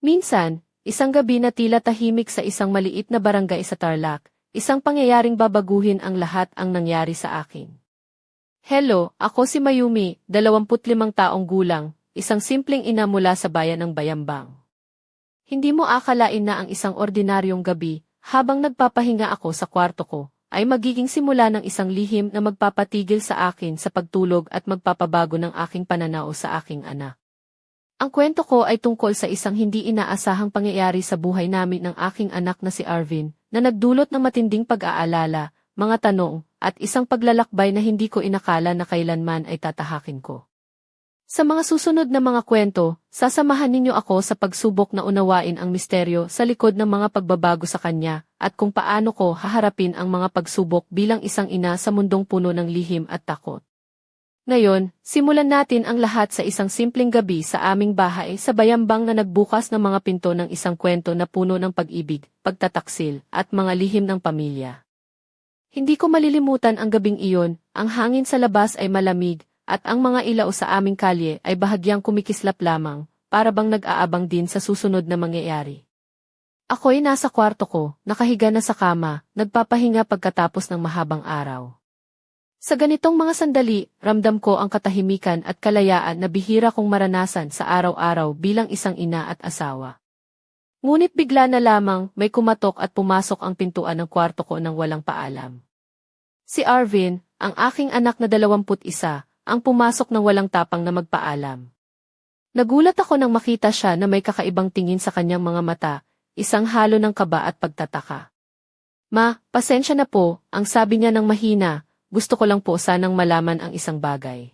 Minsan, isang gabi na tila tahimik sa isang maliit na barangay sa Tarlac, isang pangyayaring babaguhin ang lahat ang nangyari sa akin. Hello, ako si Mayumi, 25 taong gulang, isang simpleng ina mula sa bayan ng Bayambang. Hindi mo akalain na ang isang ordinaryong gabi, habang nagpapahinga ako sa kwarto ko, ay magiging simula ng isang lihim na magpapatigil sa akin sa pagtulog at magpapabago ng aking pananaw sa aking anak. Ang kwento ko ay tungkol sa isang hindi inaasahang pangyayari sa buhay namin ng aking anak na si Arvin, na nagdulot ng matinding pag-aalala, mga tanong, at isang paglalakbay na hindi ko inakala na kailanman ay tatahakin ko. Sa mga susunod na mga kwento, sasamahan ninyo ako sa pagsubok na unawain ang misteryo sa likod ng mga pagbabago sa kanya, at kung paano ko haharapin ang mga pagsubok bilang isang ina sa mundong puno ng lihim at takot. Ngayon, simulan natin ang lahat sa isang simpleng gabi sa aming bahay sa bayambang na nagbukas ng mga pinto ng isang kwento na puno ng pag-ibig, pagtataksil, at mga lihim ng pamilya. Hindi ko malilimutan ang gabing iyon, ang hangin sa labas ay malamig, at ang mga ilaw sa aming kalye ay bahagyang kumikislap lamang, para bang nag-aabang din sa susunod na mangyayari. Ako'y nasa kwarto ko, nakahiga na sa kama, nagpapahinga pagkatapos ng mahabang araw. Sa ganitong mga sandali, ramdam ko ang katahimikan at kalayaan na bihira kong maranasan sa araw-araw bilang isang ina at asawa. Ngunit bigla na lamang may kumatok at pumasok ang pintuan ng kwarto ko nang walang paalam. Si Arvin, ang aking anak na dalawamput isa, ang pumasok ng walang tapang na magpaalam. Nagulat ako nang makita siya na may kakaibang tingin sa kanyang mga mata, isang halo ng kaba at pagtataka. Ma, pasensya na po, ang sabi niya ng mahina, gusto ko lang po sanang malaman ang isang bagay.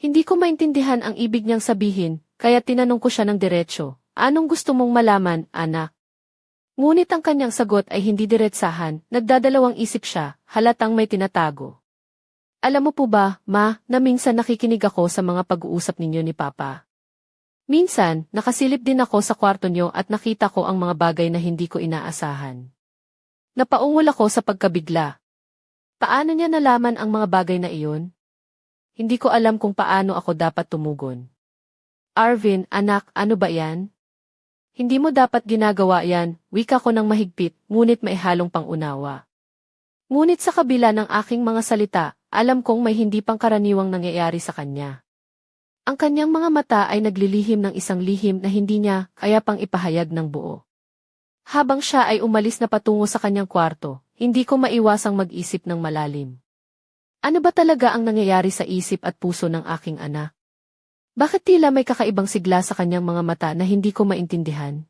Hindi ko maintindihan ang ibig niyang sabihin, kaya tinanong ko siya ng diretsyo, anong gusto mong malaman, anak? Ngunit ang kanyang sagot ay hindi diretsahan, nagdadalawang isip siya, halatang may tinatago. Alam mo po ba, ma, na minsan nakikinig ako sa mga pag-uusap ninyo ni Papa. Minsan, nakasilip din ako sa kwarto niyo at nakita ko ang mga bagay na hindi ko inaasahan. Napaungol ako sa pagkabigla, Paano niya nalaman ang mga bagay na iyon? Hindi ko alam kung paano ako dapat tumugon. Arvin, anak, ano ba yan? Hindi mo dapat ginagawa yan, wika ko ng mahigpit, ngunit may halong pangunawa. Ngunit sa kabila ng aking mga salita, alam kong may hindi pangkaraniwang nangyayari sa kanya. Ang kanyang mga mata ay naglilihim ng isang lihim na hindi niya kaya pang ipahayag ng buo. Habang siya ay umalis na patungo sa kanyang kwarto, hindi ko maiwasang mag-isip ng malalim. Ano ba talaga ang nangyayari sa isip at puso ng aking anak? Bakit tila may kakaibang sigla sa kanyang mga mata na hindi ko maintindihan?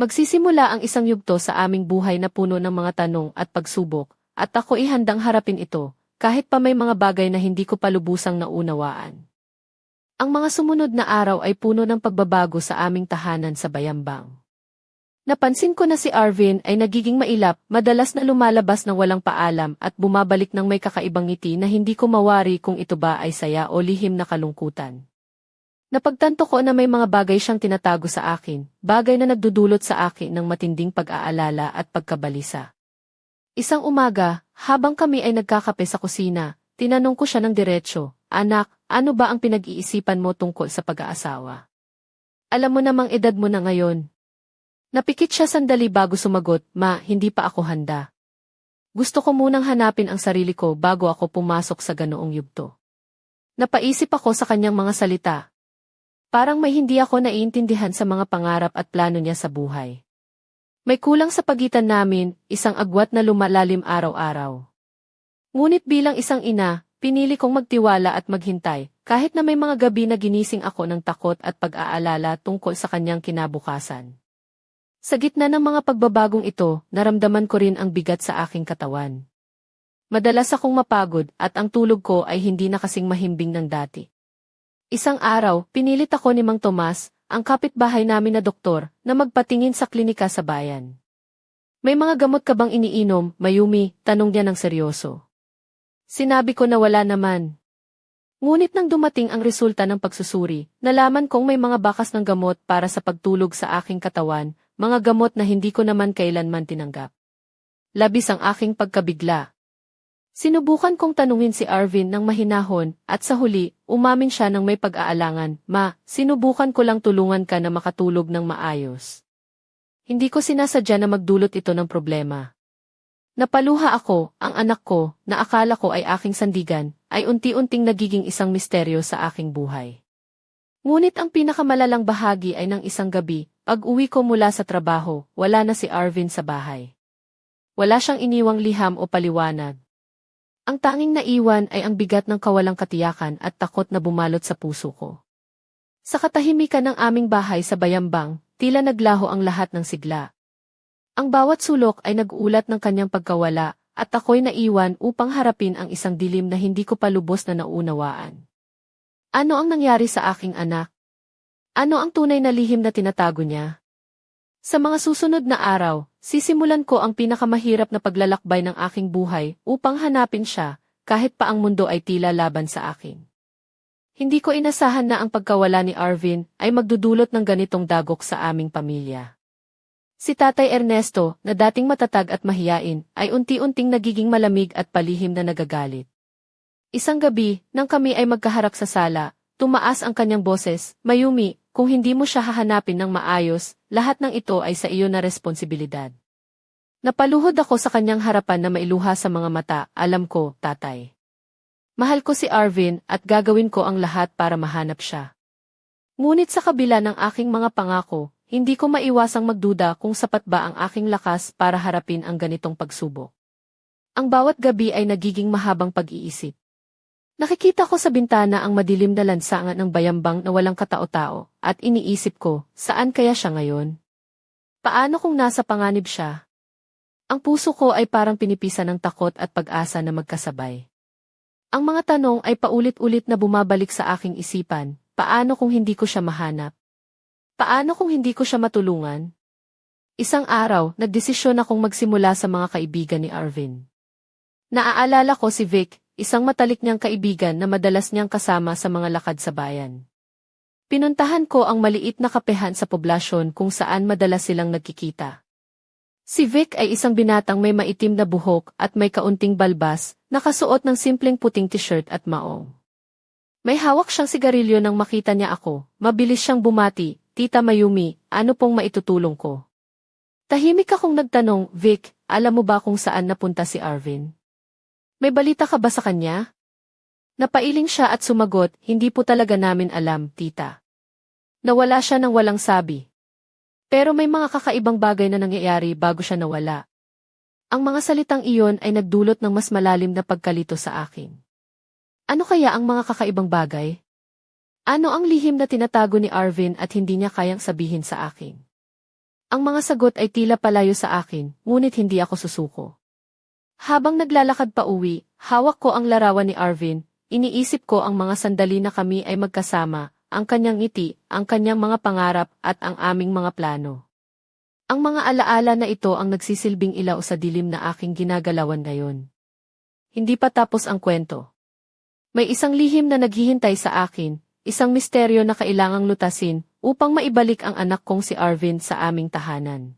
Magsisimula ang isang yugto sa aming buhay na puno ng mga tanong at pagsubok, at ako ihandang harapin ito, kahit pa may mga bagay na hindi ko palubusang naunawaan. Ang mga sumunod na araw ay puno ng pagbabago sa aming tahanan sa Bayambang. Napansin ko na si Arvin ay nagiging mailap, madalas na lumalabas ng walang paalam at bumabalik ng may kakaibang ngiti na hindi ko mawari kung ito ba ay saya o lihim na kalungkutan. Napagtanto ko na may mga bagay siyang tinatago sa akin, bagay na nagdudulot sa akin ng matinding pag-aalala at pagkabalisa. Isang umaga, habang kami ay nagkakape sa kusina, tinanong ko siya ng diretsyo, Anak, ano ba ang pinag-iisipan mo tungkol sa pag-aasawa? Alam mo namang edad mo na ngayon, Napikit siya sandali bago sumagot, Ma, hindi pa ako handa. Gusto ko munang hanapin ang sarili ko bago ako pumasok sa ganoong yugto. Napaisip ako sa kanyang mga salita. Parang may hindi ako naiintindihan sa mga pangarap at plano niya sa buhay. May kulang sa pagitan namin, isang agwat na lumalalim araw-araw. Ngunit bilang isang ina, pinili kong magtiwala at maghintay, kahit na may mga gabi na ginising ako ng takot at pag-aalala tungkol sa kanyang kinabukasan. Sa gitna ng mga pagbabagong ito, naramdaman ko rin ang bigat sa aking katawan. Madalas akong mapagod at ang tulog ko ay hindi na kasing mahimbing ng dati. Isang araw, pinilit ako ni Mang Tomas, ang kapitbahay namin na doktor, na magpatingin sa klinika sa bayan. May mga gamot ka bang iniinom, Mayumi? Tanong niya ng seryoso. Sinabi ko na wala naman. Ngunit nang dumating ang resulta ng pagsusuri, nalaman kong may mga bakas ng gamot para sa pagtulog sa aking katawan, mga gamot na hindi ko naman kailanman tinanggap. Labis ang aking pagkabigla. Sinubukan kong tanungin si Arvin ng mahinahon at sa huli, umamin siya ng may pag-aalangan, Ma, sinubukan ko lang tulungan ka na makatulog ng maayos. Hindi ko sinasadya na magdulot ito ng problema. Napaluha ako, ang anak ko, na akala ko ay aking sandigan, ay unti-unting nagiging isang misteryo sa aking buhay. Ngunit ang pinakamalalang bahagi ay ng isang gabi, pag uwi ko mula sa trabaho, wala na si Arvin sa bahay. Wala siyang iniwang liham o paliwanag. Ang tanging naiwan ay ang bigat ng kawalang katiyakan at takot na bumalot sa puso ko. Sa katahimikan ng aming bahay sa Bayambang, tila naglaho ang lahat ng sigla. Ang bawat sulok ay nag-ulat ng kanyang pagkawala at ako'y naiwan upang harapin ang isang dilim na hindi ko pa lubos na naunawaan. Ano ang nangyari sa aking anak? Ano ang tunay na lihim na tinatago niya? Sa mga susunod na araw, sisimulan ko ang pinakamahirap na paglalakbay ng aking buhay upang hanapin siya, kahit pa ang mundo ay tila laban sa akin. Hindi ko inasahan na ang pagkawala ni Arvin ay magdudulot ng ganitong dagok sa aming pamilya. Si Tatay Ernesto, na dating matatag at mahiyain, ay unti-unting nagiging malamig at palihim na nagagalit. Isang gabi, nang kami ay magkaharap sa sala, tumaas ang kanyang boses, Mayumi, kung hindi mo siya hahanapin ng maayos, lahat ng ito ay sa iyo na responsibilidad. Napaluhod ako sa kanyang harapan na mailuha sa mga mata, alam ko, tatay. Mahal ko si Arvin at gagawin ko ang lahat para mahanap siya. Ngunit sa kabila ng aking mga pangako, hindi ko maiwasang magduda kung sapat ba ang aking lakas para harapin ang ganitong pagsubok. Ang bawat gabi ay nagiging mahabang pag-iisip. Nakikita ko sa bintana ang madilim na lansangan ng bayambang na walang katao-tao, at iniisip ko, saan kaya siya ngayon? Paano kung nasa panganib siya? Ang puso ko ay parang pinipisa ng takot at pag-asa na magkasabay. Ang mga tanong ay paulit-ulit na bumabalik sa aking isipan, paano kung hindi ko siya mahanap? Paano kung hindi ko siya matulungan? Isang araw, nagdesisyon akong magsimula sa mga kaibigan ni Arvin. Naaalala ko si Vic, isang matalik niyang kaibigan na madalas niyang kasama sa mga lakad sa bayan. Pinuntahan ko ang maliit na kapehan sa poblasyon kung saan madalas silang nagkikita. Si Vic ay isang binatang may maitim na buhok at may kaunting balbas, nakasuot ng simpleng puting t-shirt at maong. May hawak siyang sigarilyo nang makita niya ako, mabilis siyang bumati, Tita Mayumi, ano pong maitutulong ko? Tahimik akong nagtanong, Vic, alam mo ba kung saan napunta si Arvin? May balita ka ba sa kanya? Napailing siya at sumagot, hindi po talaga namin alam, tita. Nawala siya ng walang sabi. Pero may mga kakaibang bagay na nangyayari bago siya nawala. Ang mga salitang iyon ay nagdulot ng mas malalim na pagkalito sa akin. Ano kaya ang mga kakaibang bagay? Ano ang lihim na tinatago ni Arvin at hindi niya kayang sabihin sa akin? Ang mga sagot ay tila palayo sa akin, ngunit hindi ako susuko. Habang naglalakad pa uwi, hawak ko ang larawan ni Arvin, iniisip ko ang mga sandali na kami ay magkasama, ang kanyang ngiti, ang kanyang mga pangarap at ang aming mga plano. Ang mga alaala na ito ang nagsisilbing ilaw sa dilim na aking ginagalawan ngayon. Hindi pa tapos ang kwento. May isang lihim na naghihintay sa akin, isang misteryo na kailangang lutasin upang maibalik ang anak kong si Arvin sa aming tahanan.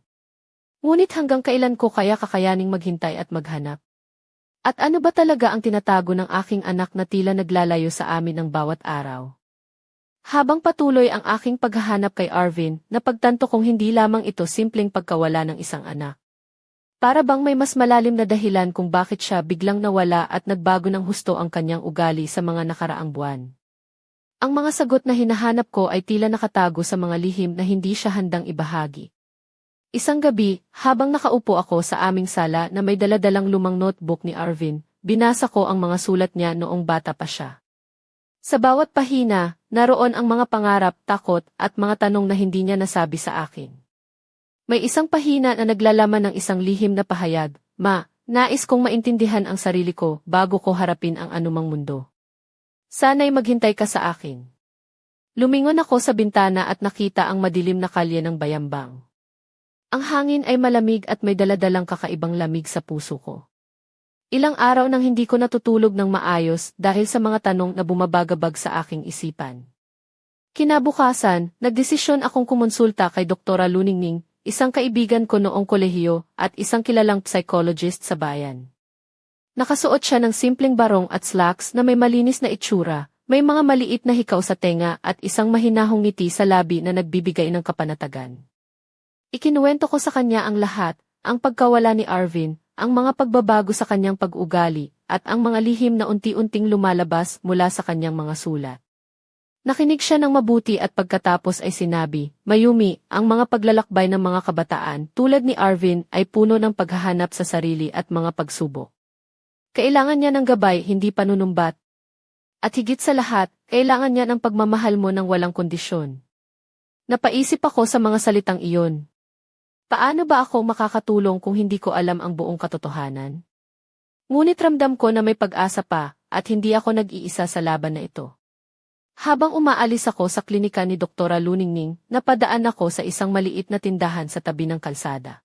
Ngunit hanggang kailan ko kaya kakayaning maghintay at maghanap? At ano ba talaga ang tinatago ng aking anak na tila naglalayo sa amin ng bawat araw? Habang patuloy ang aking paghahanap kay Arvin, napagtanto kong hindi lamang ito simpleng pagkawala ng isang anak. Para bang may mas malalim na dahilan kung bakit siya biglang nawala at nagbago ng husto ang kanyang ugali sa mga nakaraang buwan. Ang mga sagot na hinahanap ko ay tila nakatago sa mga lihim na hindi siya handang ibahagi. Isang gabi, habang nakaupo ako sa aming sala na may daladalang lumang notebook ni Arvin, binasa ko ang mga sulat niya noong bata pa siya. Sa bawat pahina, naroon ang mga pangarap, takot, at mga tanong na hindi niya nasabi sa akin. May isang pahina na naglalaman ng isang lihim na pahayag, Ma, nais kong maintindihan ang sarili ko bago ko harapin ang anumang mundo. Sana'y maghintay ka sa akin. Lumingon ako sa bintana at nakita ang madilim na kalye ng bayambang. Ang hangin ay malamig at may daladalang kakaibang lamig sa puso ko. Ilang araw nang hindi ko natutulog ng maayos dahil sa mga tanong na bumabagabag sa aking isipan. Kinabukasan, nagdesisyon akong kumonsulta kay Doktora Luningning, isang kaibigan ko noong kolehiyo at isang kilalang psychologist sa bayan. Nakasuot siya ng simpleng barong at slacks na may malinis na itsura, may mga maliit na hikaw sa tenga at isang mahinahong ngiti sa labi na nagbibigay ng kapanatagan. Ikinuwento ko sa kanya ang lahat, ang pagkawala ni Arvin, ang mga pagbabago sa kanyang pag-ugali, at ang mga lihim na unti-unting lumalabas mula sa kanyang mga sulat. Nakinig siya ng mabuti at pagkatapos ay sinabi, Mayumi, ang mga paglalakbay ng mga kabataan tulad ni Arvin ay puno ng paghahanap sa sarili at mga pagsubok. Kailangan niya ng gabay, hindi panunumbat. At higit sa lahat, kailangan niya ng pagmamahal mo ng walang kondisyon. Napaisip ako sa mga salitang iyon. Paano ba ako makakatulong kung hindi ko alam ang buong katotohanan? Ngunit ramdam ko na may pag-asa pa, at hindi ako nag-iisa sa laban na ito. Habang umaalis ako sa klinika ni Doktora Luningning, napadaan ako sa isang maliit na tindahan sa tabi ng kalsada.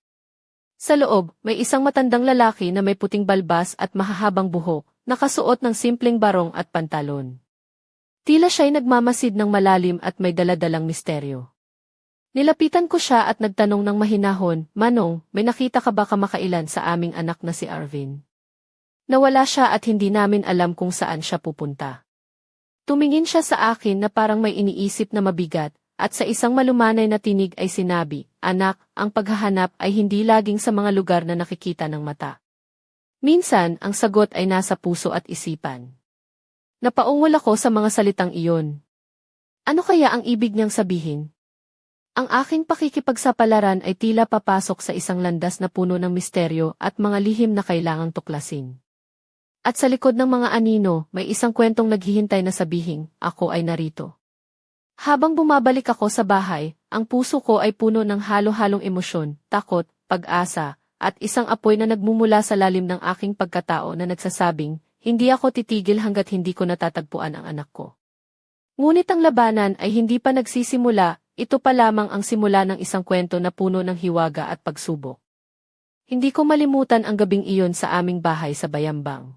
Sa loob, may isang matandang lalaki na may puting balbas at mahahabang buhok, nakasuot ng simpleng barong at pantalon. Tila siya'y nagmamasid ng malalim at may daladalang misteryo. Nilapitan ko siya at nagtanong ng mahinahon, Manong, may nakita ka ba kamakailan sa aming anak na si Arvin? Nawala siya at hindi namin alam kung saan siya pupunta. Tumingin siya sa akin na parang may iniisip na mabigat, at sa isang malumanay na tinig ay sinabi, Anak, ang paghahanap ay hindi laging sa mga lugar na nakikita ng mata. Minsan, ang sagot ay nasa puso at isipan. Napaungol ako sa mga salitang iyon. Ano kaya ang ibig niyang sabihin? Ang aking pakikipagsapalaran ay tila papasok sa isang landas na puno ng misteryo at mga lihim na kailangang tuklasin. At sa likod ng mga anino, may isang kwentong naghihintay na sabihin, ako ay narito. Habang bumabalik ako sa bahay, ang puso ko ay puno ng halo-halong emosyon, takot, pag-asa, at isang apoy na nagmumula sa lalim ng aking pagkatao na nagsasabing, hindi ako titigil hanggat hindi ko natatagpuan ang anak ko. Ngunit ang labanan ay hindi pa nagsisimula, ito pa lamang ang simula ng isang kwento na puno ng hiwaga at pagsubok. Hindi ko malimutan ang gabing iyon sa aming bahay sa Bayambang.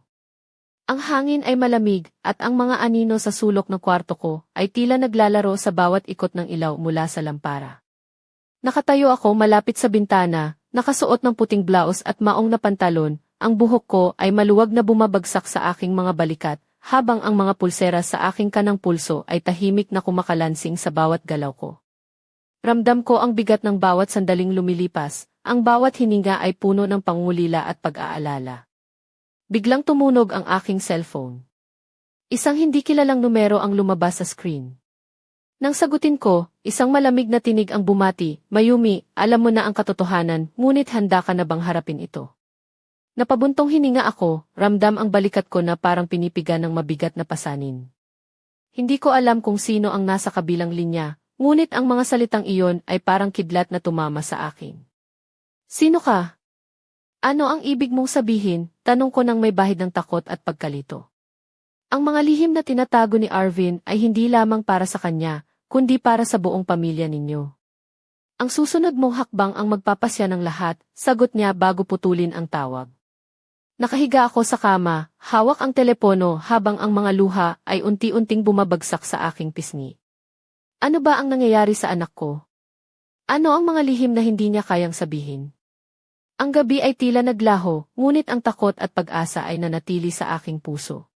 Ang hangin ay malamig, at ang mga anino sa sulok ng kwarto ko ay tila naglalaro sa bawat ikot ng ilaw mula sa lampara. Nakatayo ako malapit sa bintana, nakasuot ng puting blouse at maong na pantalon, ang buhok ko ay maluwag na bumabagsak sa aking mga balikat, habang ang mga pulsera sa aking kanang pulso ay tahimik na kumakalansing sa bawat galaw ko. Ramdam ko ang bigat ng bawat sandaling lumilipas, ang bawat hininga ay puno ng pangulila at pag-aalala. Biglang tumunog ang aking cellphone. Isang hindi kilalang numero ang lumabas sa screen. Nang sagutin ko, isang malamig na tinig ang bumati, Mayumi, alam mo na ang katotohanan, ngunit handa ka na bang harapin ito? Napabuntong hininga ako, ramdam ang balikat ko na parang pinipiga ng mabigat na pasanin. Hindi ko alam kung sino ang nasa kabilang linya, ngunit ang mga salitang iyon ay parang kidlat na tumama sa akin. Sino ka? Ano ang ibig mong sabihin, tanong ko nang may bahid ng takot at pagkalito. Ang mga lihim na tinatago ni Arvin ay hindi lamang para sa kanya, kundi para sa buong pamilya ninyo. Ang susunod mong hakbang ang magpapasya ng lahat, sagot niya bago putulin ang tawag. Nakahiga ako sa kama, hawak ang telepono habang ang mga luha ay unti-unting bumabagsak sa aking pisngi. Ano ba ang nangyayari sa anak ko? Ano ang mga lihim na hindi niya kayang sabihin? Ang gabi ay tila naglaho, ngunit ang takot at pag-asa ay nanatili sa aking puso.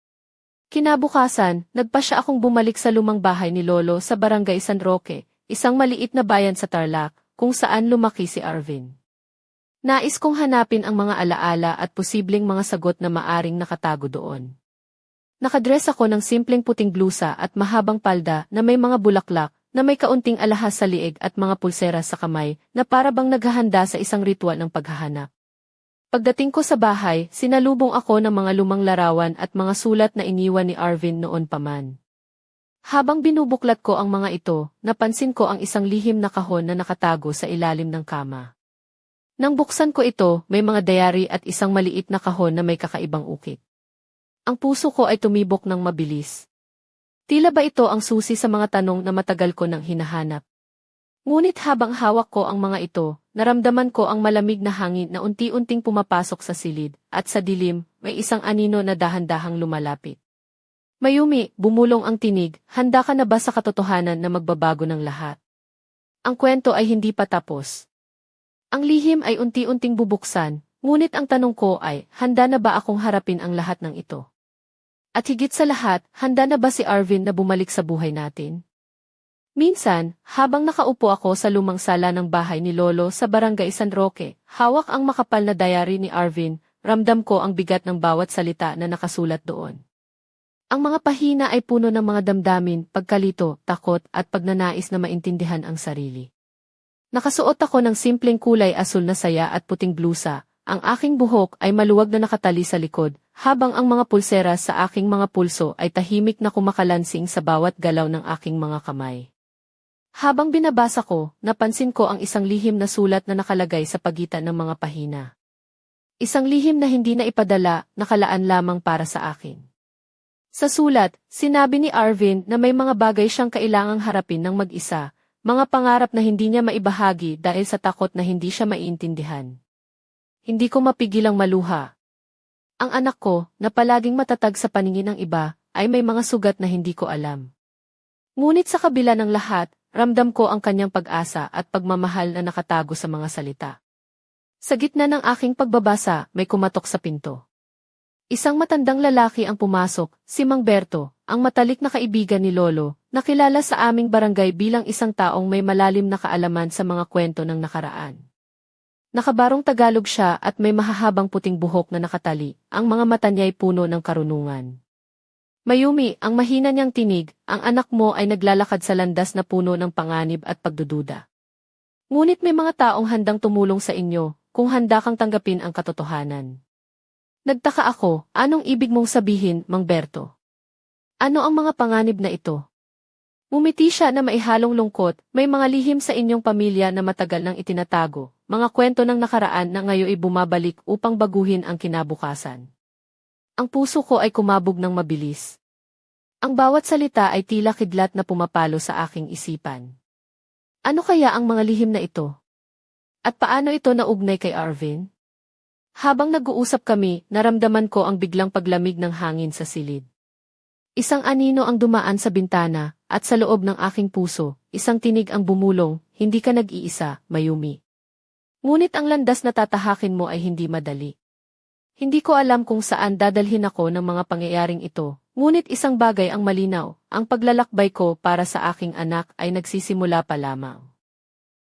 Kinabukasan, nagpa siya akong bumalik sa lumang bahay ni Lolo sa barangay San Roque, isang maliit na bayan sa Tarlac, kung saan lumaki si Arvin. Nais kong hanapin ang mga alaala at posibleng mga sagot na maaring nakatago doon. Nakadress ako ng simpleng puting blusa at mahabang palda na may mga bulaklak, na may kaunting alahas sa liig at mga pulsera sa kamay na para bang naghahanda sa isang ritual ng paghahanap. Pagdating ko sa bahay, sinalubong ako ng mga lumang larawan at mga sulat na iniwan ni Arvin noon pa man. Habang binubuklat ko ang mga ito, napansin ko ang isang lihim na kahon na nakatago sa ilalim ng kama. Nang buksan ko ito, may mga diary at isang maliit na kahon na may kakaibang ukit. Ang puso ko ay tumibok ng mabilis. Tila ba ito ang susi sa mga tanong na matagal ko nang hinahanap? Ngunit habang hawak ko ang mga ito, naramdaman ko ang malamig na hangin na unti-unting pumapasok sa silid, at sa dilim, may isang anino na dahan-dahang lumalapit. Mayumi, bumulong ang tinig, handa ka na ba sa katotohanan na magbabago ng lahat? Ang kwento ay hindi pa tapos. Ang lihim ay unti-unting bubuksan, Ngunit ang tanong ko ay, handa na ba akong harapin ang lahat ng ito? At higit sa lahat, handa na ba si Arvin na bumalik sa buhay natin? Minsan, habang nakaupo ako sa lumang sala ng bahay ni Lolo sa barangay San Roque, hawak ang makapal na diary ni Arvin, ramdam ko ang bigat ng bawat salita na nakasulat doon. Ang mga pahina ay puno ng mga damdamin, pagkalito, takot at pagnanais na maintindihan ang sarili. Nakasuot ako ng simpleng kulay asul na saya at puting blusa, ang aking buhok ay maluwag na nakatali sa likod, habang ang mga pulsera sa aking mga pulso ay tahimik na kumakalansing sa bawat galaw ng aking mga kamay. Habang binabasa ko, napansin ko ang isang lihim na sulat na nakalagay sa pagitan ng mga pahina. Isang lihim na hindi na ipadala, nakalaan lamang para sa akin. Sa sulat, sinabi ni Arvin na may mga bagay siyang kailangang harapin ng mag-isa, mga pangarap na hindi niya maibahagi dahil sa takot na hindi siya maiintindihan. Hindi ko mapigilang maluha. Ang anak ko, na palaging matatag sa paningin ng iba, ay may mga sugat na hindi ko alam. Ngunit sa kabila ng lahat, ramdam ko ang kanyang pag-asa at pagmamahal na nakatago sa mga salita. Sa gitna ng aking pagbabasa, may kumatok sa pinto. Isang matandang lalaki ang pumasok, si Mang Berto, ang matalik na kaibigan ni Lolo, nakilala sa aming barangay bilang isang taong may malalim na kaalaman sa mga kwento ng nakaraan. Nakabarong Tagalog siya at may mahahabang puting buhok na nakatali, ang mga mata niya'y puno ng karunungan. Mayumi, ang mahina niyang tinig, ang anak mo ay naglalakad sa landas na puno ng panganib at pagdududa. Ngunit may mga taong handang tumulong sa inyo, kung handa kang tanggapin ang katotohanan. Nagtaka ako, anong ibig mong sabihin, Mang Berto? Ano ang mga panganib na ito? Umiti siya na maihalong lungkot, may mga lihim sa inyong pamilya na matagal nang itinatago, mga kwento ng nakaraan na ngayon ay bumabalik upang baguhin ang kinabukasan. Ang puso ko ay kumabog ng mabilis. Ang bawat salita ay tila kidlat na pumapalo sa aking isipan. Ano kaya ang mga lihim na ito? At paano ito naugnay kay Arvin? Habang nag-uusap kami, naramdaman ko ang biglang paglamig ng hangin sa silid. Isang anino ang dumaan sa bintana, at sa loob ng aking puso, isang tinig ang bumulong, hindi ka nag-iisa, Mayumi. Ngunit ang landas na tatahakin mo ay hindi madali. Hindi ko alam kung saan dadalhin ako ng mga pangyayaring ito, ngunit isang bagay ang malinaw, ang paglalakbay ko para sa aking anak ay nagsisimula pa lamang.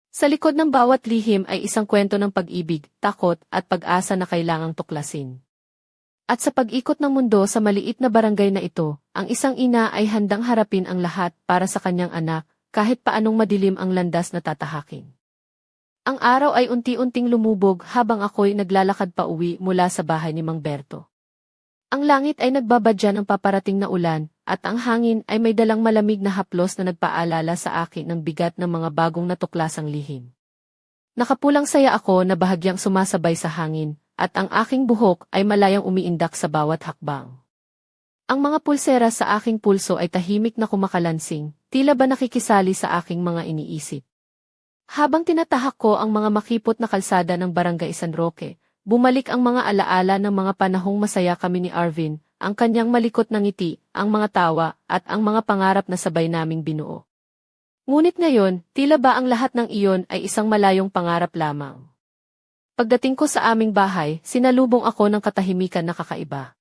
Sa likod ng bawat lihim ay isang kwento ng pag-ibig, takot, at pag-asa na kailangang tuklasin. At sa pag-ikot ng mundo sa maliit na barangay na ito, ang isang ina ay handang harapin ang lahat para sa kanyang anak, kahit paanong madilim ang landas na tatahakin. Ang araw ay unti-unting lumubog habang ako'y naglalakad pa uwi mula sa bahay ni Mang Berto. Ang langit ay nagbabadya ng paparating na ulan, at ang hangin ay may dalang malamig na haplos na nagpaalala sa akin ng bigat ng mga bagong natuklasang lihim. Nakapulang saya ako na bahagyang sumasabay sa hangin, at ang aking buhok ay malayang umiindak sa bawat hakbang. Ang mga pulsera sa aking pulso ay tahimik na kumakalansing, tila ba nakikisali sa aking mga iniisip. Habang tinatahak ko ang mga makipot na kalsada ng Barangay San Roque, bumalik ang mga alaala ng mga panahong masaya kami ni Arvin, ang kanyang malikot na ngiti, ang mga tawa, at ang mga pangarap na sabay naming binuo. Ngunit ngayon, tila ba ang lahat ng iyon ay isang malayong pangarap lamang. Pagdating ko sa aming bahay, sinalubong ako ng katahimikan na kakaiba.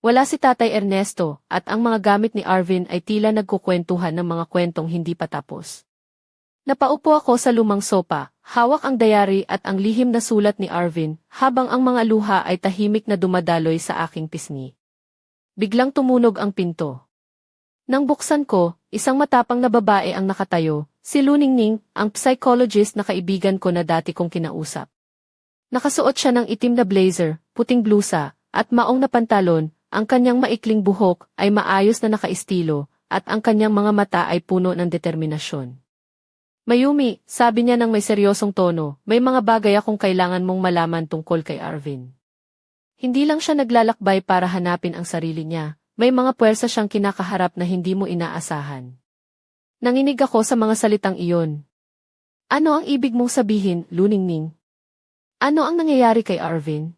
Wala si Tatay Ernesto, at ang mga gamit ni Arvin ay tila nagkukwentuhan ng mga kwentong hindi pa tapos. Napaupo ako sa lumang sopa, hawak ang diary at ang lihim na sulat ni Arvin, habang ang mga luha ay tahimik na dumadaloy sa aking pisngi. Biglang tumunog ang pinto. Nang buksan ko, isang matapang na babae ang nakatayo, si Luningning, ang psychologist na kaibigan ko na dati kong kinausap. Nakasuot siya ng itim na blazer, puting blusa, at maong na pantalon, ang kanyang maikling buhok ay maayos na nakaistilo, at ang kanyang mga mata ay puno ng determinasyon. Mayumi, sabi niya ng may seryosong tono, may mga bagay akong kailangan mong malaman tungkol kay Arvin. Hindi lang siya naglalakbay para hanapin ang sarili niya, may mga puwersa siyang kinakaharap na hindi mo inaasahan. Nanginig ako sa mga salitang iyon. Ano ang ibig mong sabihin, Luningning? Ano ang nangyayari kay Arvin?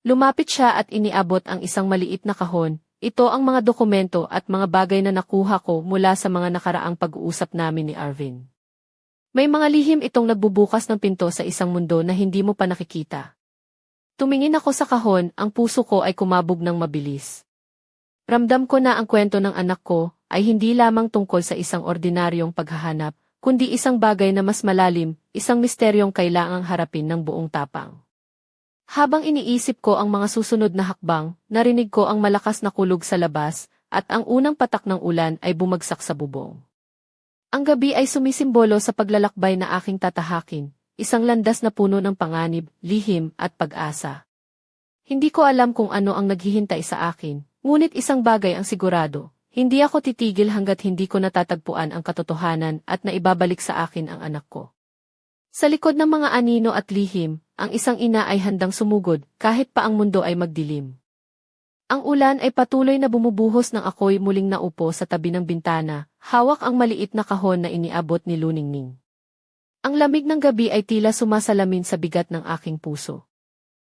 Lumapit siya at iniabot ang isang maliit na kahon, ito ang mga dokumento at mga bagay na nakuha ko mula sa mga nakaraang pag-uusap namin ni Arvin. May mga lihim itong nagbubukas ng pinto sa isang mundo na hindi mo pa nakikita. Tumingin ako sa kahon, ang puso ko ay kumabog ng mabilis. Ramdam ko na ang kwento ng anak ko ay hindi lamang tungkol sa isang ordinaryong paghahanap, kundi isang bagay na mas malalim, isang misteryong kailangang harapin ng buong tapang. Habang iniisip ko ang mga susunod na hakbang, narinig ko ang malakas na kulog sa labas, at ang unang patak ng ulan ay bumagsak sa bubong. Ang gabi ay sumisimbolo sa paglalakbay na aking tatahakin, isang landas na puno ng panganib, lihim, at pag-asa. Hindi ko alam kung ano ang naghihintay sa akin, ngunit isang bagay ang sigurado, hindi ako titigil hanggat hindi ko natatagpuan ang katotohanan at naibabalik sa akin ang anak ko. Sa likod ng mga anino at lihim, ang isang ina ay handang sumugod kahit pa ang mundo ay magdilim. Ang ulan ay patuloy na bumubuhos ng ako'y muling naupo sa tabi ng bintana, hawak ang maliit na kahon na iniabot ni Luningning. Ang lamig ng gabi ay tila sumasalamin sa bigat ng aking puso.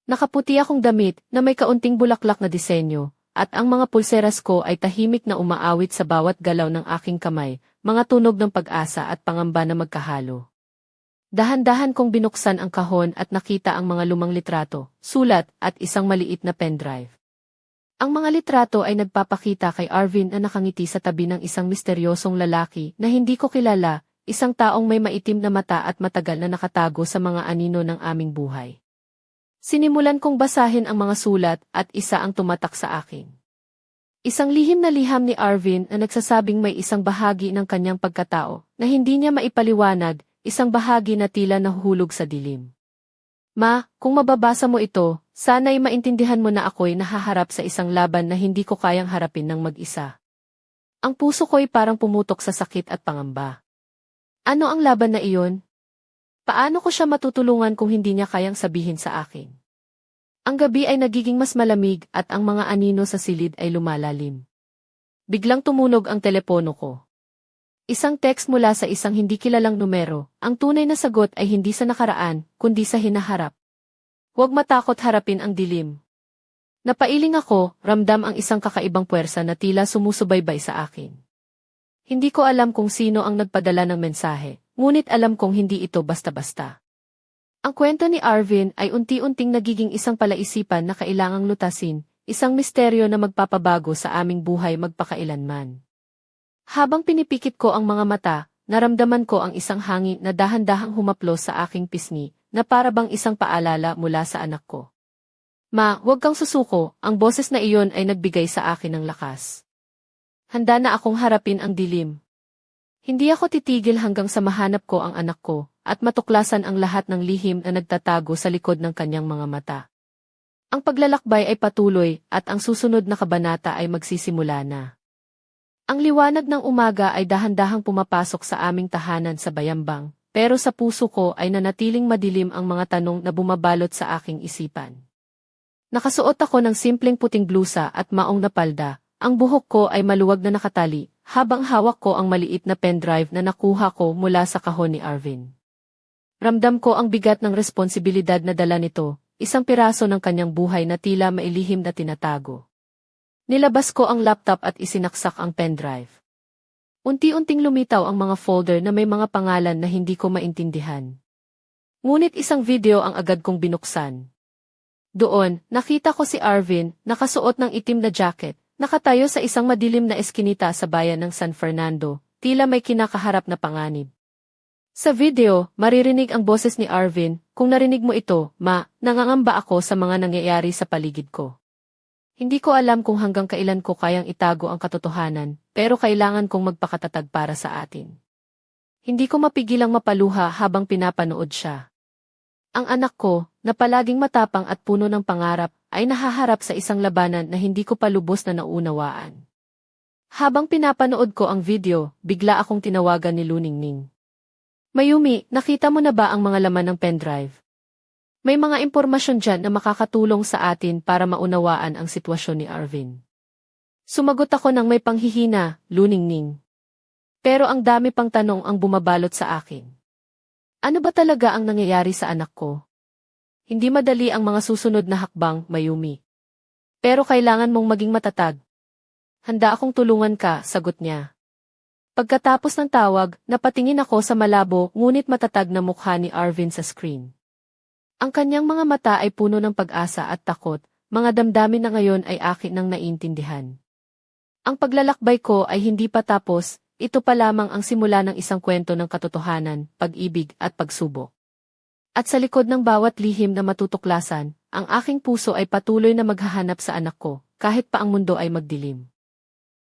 Nakaputi akong damit na may kaunting bulaklak na disenyo, at ang mga pulseras ko ay tahimik na umaawit sa bawat galaw ng aking kamay, mga tunog ng pag-asa at pangamba na magkahalo. Dahan-dahan kong binuksan ang kahon at nakita ang mga lumang litrato, sulat, at isang maliit na pendrive. Ang mga litrato ay nagpapakita kay Arvin na nakangiti sa tabi ng isang misteryosong lalaki na hindi ko kilala, isang taong may maitim na mata at matagal na nakatago sa mga anino ng aming buhay. Sinimulan kong basahin ang mga sulat at isa ang tumatak sa akin. Isang lihim na liham ni Arvin na nagsasabing may isang bahagi ng kanyang pagkatao na hindi niya maipaliwanag, isang bahagi na tila nahuhulog sa dilim. Ma, kung mababasa mo ito, sana'y maintindihan mo na ako'y nahaharap sa isang laban na hindi ko kayang harapin ng mag-isa. Ang puso ko'y parang pumutok sa sakit at pangamba. Ano ang laban na iyon? Paano ko siya matutulungan kung hindi niya kayang sabihin sa akin? Ang gabi ay nagiging mas malamig at ang mga anino sa silid ay lumalalim. Biglang tumunog ang telepono ko. Isang text mula sa isang hindi kilalang numero, ang tunay na sagot ay hindi sa nakaraan, kundi sa hinaharap. Huwag matakot harapin ang dilim. Napailing ako, ramdam ang isang kakaibang puwersa na tila sumusubaybay sa akin. Hindi ko alam kung sino ang nagpadala ng mensahe, ngunit alam kong hindi ito basta-basta. Ang kwento ni Arvin ay unti-unting nagiging isang palaisipan na kailangang lutasin, isang misteryo na magpapabago sa aming buhay magpakailanman. Habang pinipikit ko ang mga mata, naramdaman ko ang isang hangin na dahan-dahang humaplos sa aking pisngi, na para bang isang paalala mula sa anak ko. Ma, huwag kang susuko, ang boses na iyon ay nagbigay sa akin ng lakas. Handa na akong harapin ang dilim. Hindi ako titigil hanggang sa mahanap ko ang anak ko, at matuklasan ang lahat ng lihim na nagtatago sa likod ng kanyang mga mata. Ang paglalakbay ay patuloy, at ang susunod na kabanata ay magsisimula na. Ang liwanag ng umaga ay dahan-dahang pumapasok sa aming tahanan sa Bayambang, pero sa puso ko ay nanatiling madilim ang mga tanong na bumabalot sa aking isipan. Nakasuot ako ng simpleng puting blusa at maong na palda, ang buhok ko ay maluwag na nakatali, habang hawak ko ang maliit na pendrive na nakuha ko mula sa kahon ni Arvin. Ramdam ko ang bigat ng responsibilidad na dala nito, isang piraso ng kanyang buhay na tila mailihim na tinatago. Nilabas ko ang laptop at isinaksak ang pendrive. Unti-unting lumitaw ang mga folder na may mga pangalan na hindi ko maintindihan. Ngunit isang video ang agad kong binuksan. Doon, nakita ko si Arvin, nakasuot ng itim na jacket, Nakatayo sa isang madilim na eskinita sa bayan ng San Fernando, tila may kinakaharap na panganib. Sa video, maririnig ang boses ni Arvin, kung narinig mo ito, ma, nangangamba ako sa mga nangyayari sa paligid ko. Hindi ko alam kung hanggang kailan ko kayang itago ang katotohanan, pero kailangan kong magpakatatag para sa atin. Hindi ko mapigilang mapaluha habang pinapanood siya. Ang anak ko, na palaging matapang at puno ng pangarap, ay nahaharap sa isang labanan na hindi ko pa lubos na naunawaan. Habang pinapanood ko ang video, bigla akong tinawagan ni Luningning. Mayumi, nakita mo na ba ang mga laman ng pendrive? May mga impormasyon dyan na makakatulong sa atin para maunawaan ang sitwasyon ni Arvin. Sumagot ako ng may panghihina, Luningning. Pero ang dami pang tanong ang bumabalot sa akin. Ano ba talaga ang nangyayari sa anak ko? Hindi madali ang mga susunod na hakbang, Mayumi. Pero kailangan mong maging matatag. Handa akong tulungan ka, sagot niya. Pagkatapos ng tawag, napatingin ako sa malabo ngunit matatag na mukha ni Arvin sa screen. Ang kanyang mga mata ay puno ng pag-asa at takot, mga damdamin na ngayon ay akin nang naintindihan. Ang paglalakbay ko ay hindi pa tapos, ito pa lamang ang simula ng isang kwento ng katotohanan, pag-ibig at pagsubok. At sa likod ng bawat lihim na matutuklasan, ang aking puso ay patuloy na maghahanap sa anak ko, kahit pa ang mundo ay magdilim.